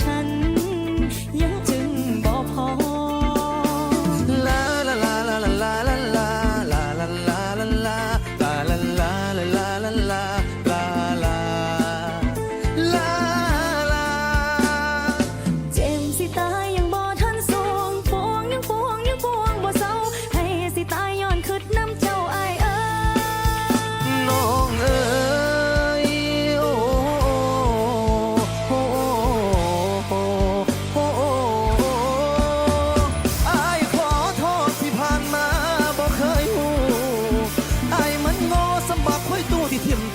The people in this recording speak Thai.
ฉันยังจ him